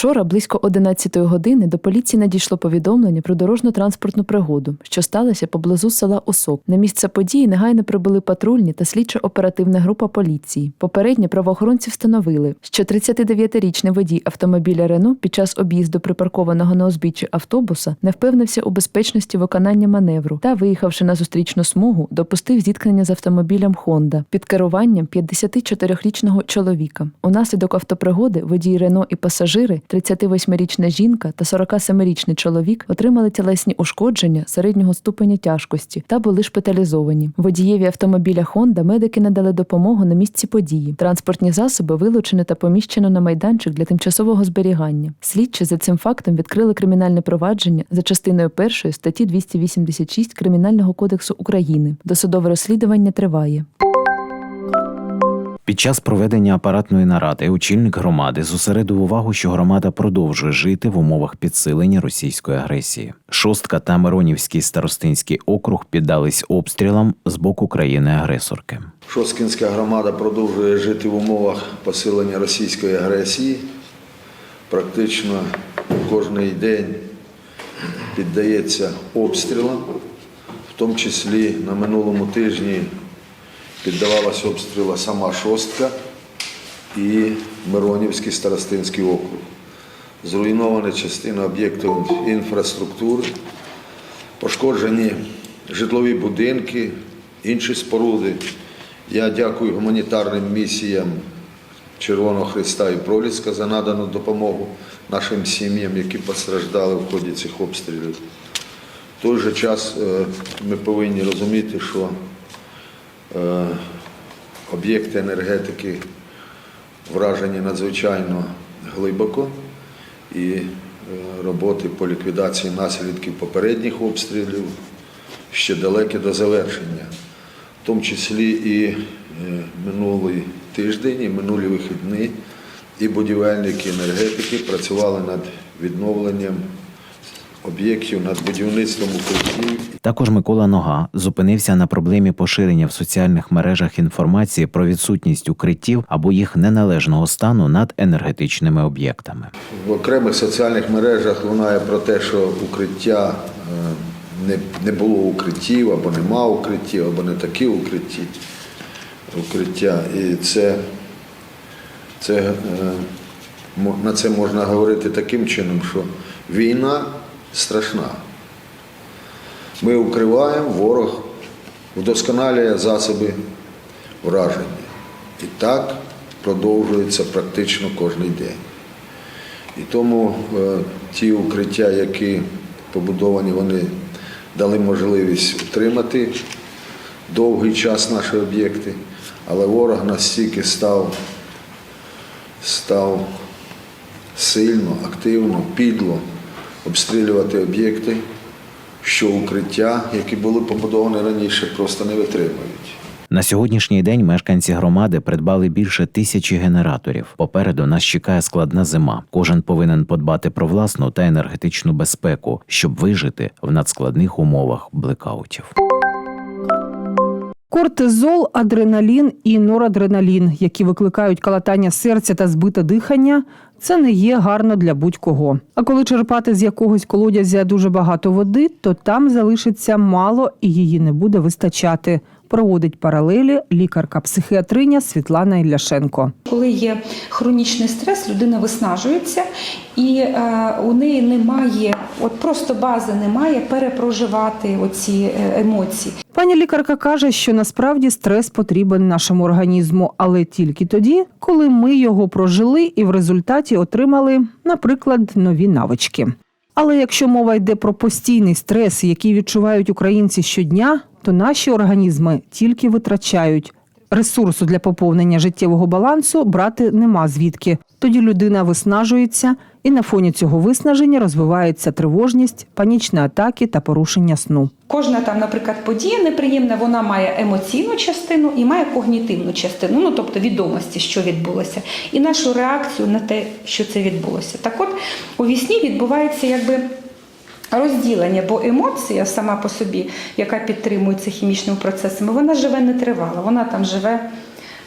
Вчора, близько 11-ї години, до поліції надійшло повідомлення про дорожньо-транспортну пригоду, що сталося поблизу села Осок. На місце події негайно прибули патрульні та слідчо-оперативна група поліції. Попередньо правоохоронці встановили, що 39-річний водій автомобіля Рено під час об'їзду припаркованого на узбіччі автобуса не впевнився у безпечності виконання маневру та, виїхавши на зустрічну смугу, допустив зіткнення з автомобілем Honda під керуванням 54-річного чоловіка. Унаслідок автопригоди водій Рено і пасажири, 38-річна жінка та 47-річний чоловік отримали тілесні ушкодження середнього ступеня тяжкості та були шпиталізовані. Водієві автомобіля Honda медики надали допомогу на місці події. Транспортні засоби вилучено та поміщено на майданчик для тимчасового зберігання. Слідчі за цим фактом відкрили кримінальне провадження за частиною першої статті 286 Кримінального кодексу України. Досудове розслідування триває. Під час проведення апаратної наради очільник громади зосередив увагу, що громада продовжує жити в умовах підсилення російської агресії. Шостка та Миронівський старостинський округ піддались обстрілам з боку країни-агресорки. Шосткінська громада продовжує жити в умовах посилення російської агресії. Практично кожен день піддається обстрілам, в тому числі на минулому тижні піддавалася обстрілу сама Шостка і Миронівський старостинський округ. Зруйнована частина об'єктів інфраструктури, пошкоджені житлові будинки, інші споруди. Я дякую гуманітарним місіям Червоного Христа і Проліска за надану допомогу нашим сім'ям, які постраждали в ході цих обстрілів. В той же час е, ми повинні розуміти, що об'єкти енергетики вражені надзвичайно глибоко і е, роботи по ліквідації наслідків попередніх обстрілів ще далекі до завершення. В тому числі і е, минулий тиждень, і минулі вихідні, і будівельники, енергетики працювали над відновленням об'єктів, над будівництвом укриттів Також Микола Нога зупинився на проблемі поширення в соціальних мережах інформації про відсутність укриттів або їх неналежного стану над енергетичними об'єктами. В окремих соціальних мережах лунає про те, що укриття е, не, не було укриттів, або нема укриттів, або не такі укритті, укриття. І це, це, е, на це можна говорити таким чином, що війна страшна. Ми укриваємо, ворог вдосконалює засоби враження. І так продовжується практично кожен день. І тому е, ті укриття, які побудовані, вони дали можливість утримати довгий час наші об'єкти, але ворог настільки став, став сильно, активно, підло обстрілювати об'єкти, що укриття, які були побудовані раніше, просто не витримують. На сьогоднішній день мешканці громади придбали більше тисячі генераторів. Попереду нас чекає складна зима. Кожен повинен подбати про власну та енергетичну безпеку, щоб вижити в надскладних умовах блекаутів. Кортизол, адреналін і норадреналін, які викликають калатання серця та збите дихання, це не є гарно для будь-кого. А коли черпати з якогось колодязя дуже багато води, то там залишиться мало і її не буде вистачати. Проводить паралелі лікарка-психіатриня Світлана Ілляшенко. Коли є хронічний стрес, людина виснажується, і е, у неї немає, от просто бази немає перепроживати оці е, емоції. Пані лікарка каже, що насправді стрес потрібен нашому організму, але тільки тоді, коли ми його прожили і в результаті отримали, наприклад, нові навички. Але якщо мова йде про постійний стрес, який відчувають українці щодня, то наші організми тільки витрачають. Ресурсу для поповнення життєвого балансу брати нема звідки. Тоді людина виснажується, і на фоні цього виснаження розвивається тривожність, панічні атаки та порушення сну. Кожна там, наприклад, подія неприємна, вона має емоційну частину і має когнітивну частину, ну тобто відомості, що відбулося, і нашу реакцію на те, що це відбулося. Так от у вісні відбувається якби. Розділення, бо емоція сама по собі, яка підтримується хімічними процесами, вона живе нетривало. Вона там живе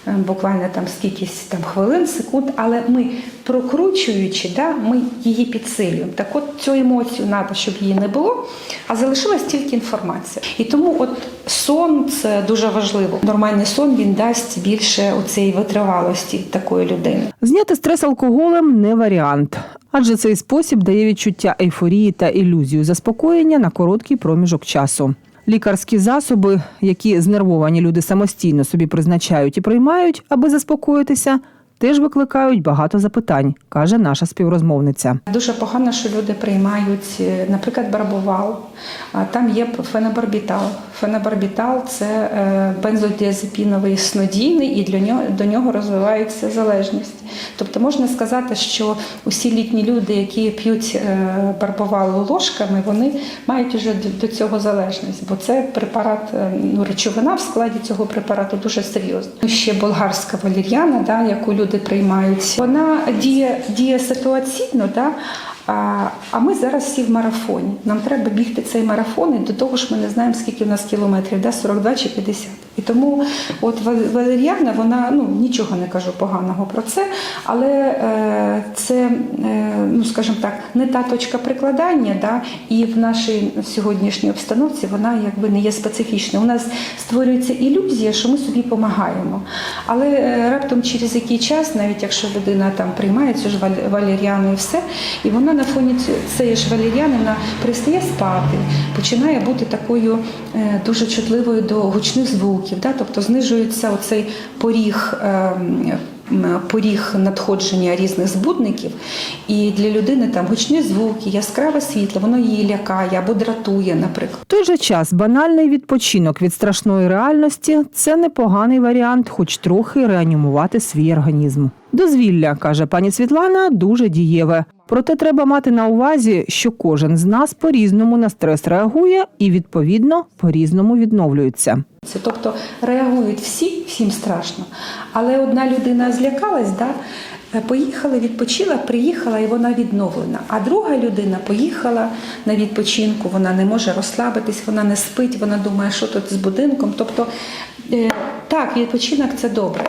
буквально там скількись там хвилин, секунд, але ми прокручуючи, да, ми її підсилюємо. Так от цю емоцію треба, щоб її не було, а залишилась тільки інформація. І тому от сон це дуже важливо. Нормальний сон він дасть більше оцеї витривалості такої людини. Зняти стрес алкоголем не варіант, адже цей спосіб дає відчуття ейфорії та ілюзію заспокоєння на короткий проміжок часу. Лікарські засоби, які знервовані люди самостійно собі призначають і приймають, аби заспокоїтися, теж викликають багато запитань, каже наша співрозмовниця. Дуже погано, що люди приймають, е, наприклад, барбувал, там є фенобарбітал. Фенобарбітал це е, бензодіазепіновий снодійний, і для нього до нього розвивається залежність. Тобто можна сказати, що усі літні люди, які п'ють е, барбувал ложками, вони мають вже до- цього залежність, бо це препарат, ну речовина в складі цього препарату дуже серйозна. Ще болгарська валір'яна, да, яку люди приймають, вона діє, діє ситуаційно, да, а, а ми зараз всі в марафоні. Нам треба бігти цей марафон, і до того ж ми не знаємо, скільки в нас кілометрів, да, 42 чи 50. І тому от Вал- Валеріана, вона ну нічого не кажу поганого про це, але е, це, е, ну скажімо так, не та точка прикладання, да, і в нашій сьогоднішній обстановці вона якби не є специфічною. У нас створюється ілюзія, що ми собі допомагаємо. Але е, раптом через який час, навіть якщо людина там приймає цю ж вал- валеріану і все, і вона на фоні цієї ж валеріани вона перестає спати, починає бути такою е, дуже чутливою до гучних звуків, да? тобто знижується оцей поріг. ем, Поріг надходження різних збудників, і для людини там гучні звуки, яскраве світло, воно її лякає або дратує, наприклад. В той же час банальний відпочинок від страшної реальності це непоганий варіант, хоч трохи реанімувати свій організм. Дозвілля, каже пані Світлана, дуже дієве. Проте треба мати на увазі, що кожен з нас по-різному на стрес реагує і відповідно по-різному відновлюється. Це тобто реагують всі, всім страшно. Але одна людина злякалась, да? е, поїхала, відпочила, приїхала і вона відновлена. А друга людина поїхала на відпочинку, вона не може розслабитись, вона не спить, вона думає, що тут з будинком. Тобто, е, так, відпочинок це добре.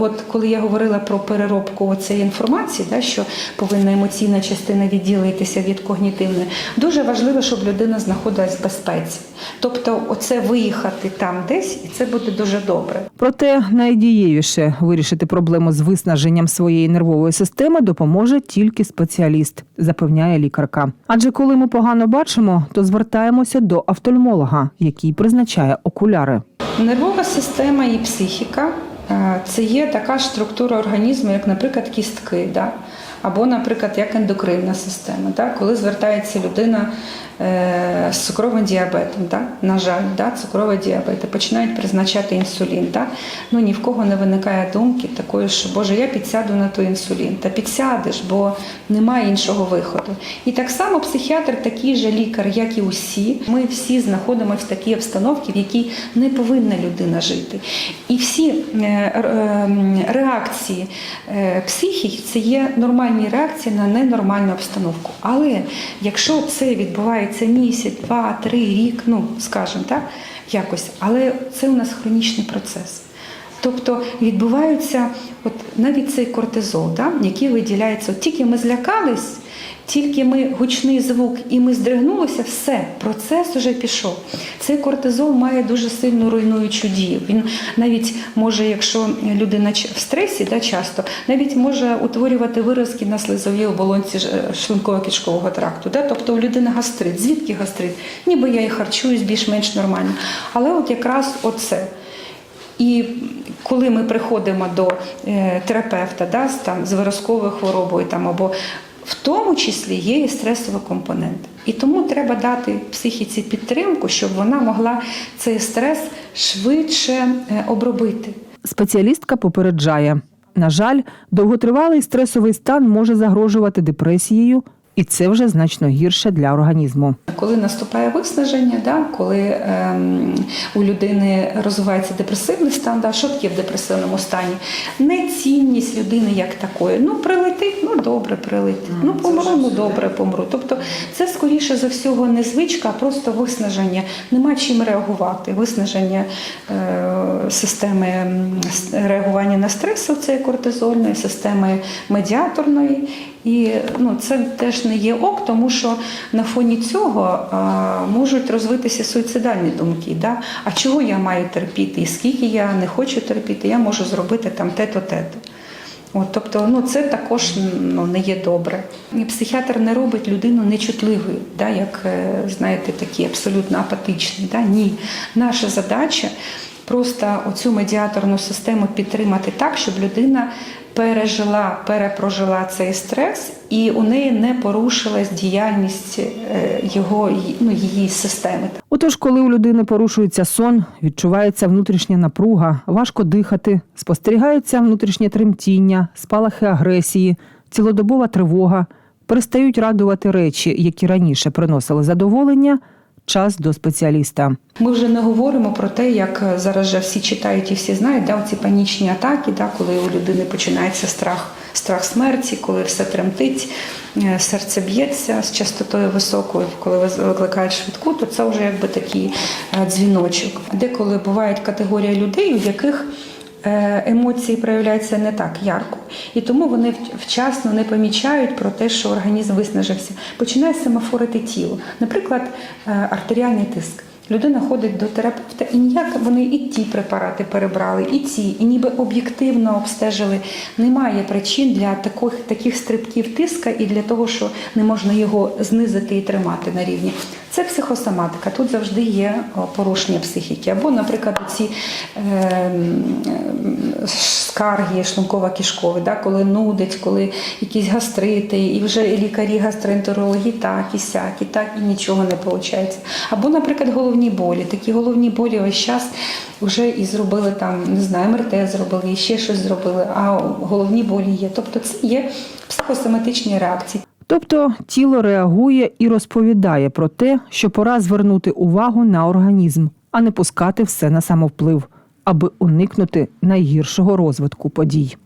От коли я говорила про переробку цієї інформації, да, що повинна емоційна частина відділитися від когнітивної, дуже важливо, щоб людина знаходилась в безпеці. Тобто, оце виїхати там десь, і це буде дуже добре. Проте найдієвіше вирішити проблему з виснаженням своєї нервової системи допоможе тільки спеціаліст, запевняє лікарка. Адже коли ми погано бачимо, то звертаємося до офтальмолога, який призначає окуляри. Нервова система і психіка це є така ж структура організму, як, наприклад, кістки, да? або, наприклад, як ендокринна система. Да? Коли звертається людина е, з цукровим діабетом, да? на жаль, да? цукровий діабет, і починають призначати інсулін. Да? Ну, ні в кого не виникає думки такої, що Боже, я підсяду на той інсулін. Та підсядеш, бо немає іншого виходу. І так само психіатр такий же лікар, як і усі. Ми всі знаходимося в такій обстановці, в якій не повинна людина жити. І всі е, е, реакції е, психіки це є нормальні реакції на ненормальну обстановку. Але якщо це відбувається місяць, два, три, рік, ну скажімо так, якось, але це у нас хронічний процес. Тобто відбуваються от навіть цей кортизол, да, який виділяється. От тільки ми злякались, тільки ми гучний звук і ми здригнулися, все, процес вже пішов. Цей кортизол має дуже сильну руйнуючу дію. Він навіть може, якщо людина в стресі, да, часто, навіть може утворювати виразки на слизовій оболонці е, шлунково-кишкового тракту. Да? Тобто у людини гастрит. Звідки гастрит? Ніби я і харчуюсь більш-менш нормально. Але от якраз оце. І коли ми приходимо до е, терапевта да, з, там, з виразковою хворобою там, або в тому числі є і стресовий компонент. І тому треба дати психіці підтримку, щоб вона могла цей стрес швидше е, обробити. Спеціалістка попереджає: на жаль, довготривалий стресовий стан може загрожувати депресією і це вже значно гірше для організму. Коли наступає виснаження, да, коли ем, у людини розвивається депресивний стан, да, що таке в депресивному стані? Нецінність людини як такої. Ну, прилетить, ну добре, прилетить. Ну, помру, ну добре, помру. Тобто це скоріше за всього не звичка, а просто виснаження. Нема чим реагувати. Виснаження е, системи реагування на стрес, це кортизольної, системи медіаторної. І ну, це теж не є ок, тому що на фоні цього а, можуть розвитися суїцидальні думки. Да? А чого я маю терпіти? І скільки я не хочу терпіти, я можу зробити там те-то, те-то. От, тобто, ну це також ну, не є добре. І психіатр не робить людину нечутливою, да, як е, знаєте, такі абсолютно апатичні. Да? Ні. Наша задача просто оцю медіаторну систему підтримати так, щоб людина пережила, перепрожила цей стрес, і у неї не порушилась діяльність е, його ну, її системи. Отож, коли у людини порушується сон, відчувається внутрішня напруга, важко дихати, спостерігається внутрішнє тремтіння, спалахи агресії, цілодобова тривога, перестають радувати речі, які раніше приносили задоволення. Час до спеціаліста. Ми вже не говоримо про те, як зараз же всі читають і всі знають, да, ці панічні атаки, да, коли у людини починається страх, страх смерті, коли все тремтить, е, серце б'ється з частотою високою, коли ви- викликають швидку, то це вже якби такий е, дзвіночок. Деколи бувають категорія людей, у яких емоції проявляються не так ярко, і тому вони вчасно не помічають про те, що організм виснажився. Починає семафорити тіло, наприклад, е, артеріальний тиск. Людина ходить до терапевта, і ніяк вони і ті препарати перебрали, і ці, і ніби об'єктивно обстежили. Немає причин для таких, таких стрибків тиска і для того, що не можна його знизити і тримати на рівні. Це психосоматика. Тут завжди є порушення психіки. Або, наприклад, ці е, скарги шлунково-кишкові, да, коли нудить, коли якісь гастрити, і вже лікарі гастроентерологи так і сяк, і так, і нічого не виходить. Або, наприклад, головні болі. Такі головні болі весь час вже і зробили там, не знаю, МРТ зробили, і ще щось зробили, а головні болі є. Тобто це є психосоматичні реакції. Тобто тіло реагує і розповідає про те, що пора звернути увагу на організм, а не пускати все на самовплив, аби уникнути найгіршого розвитку подій.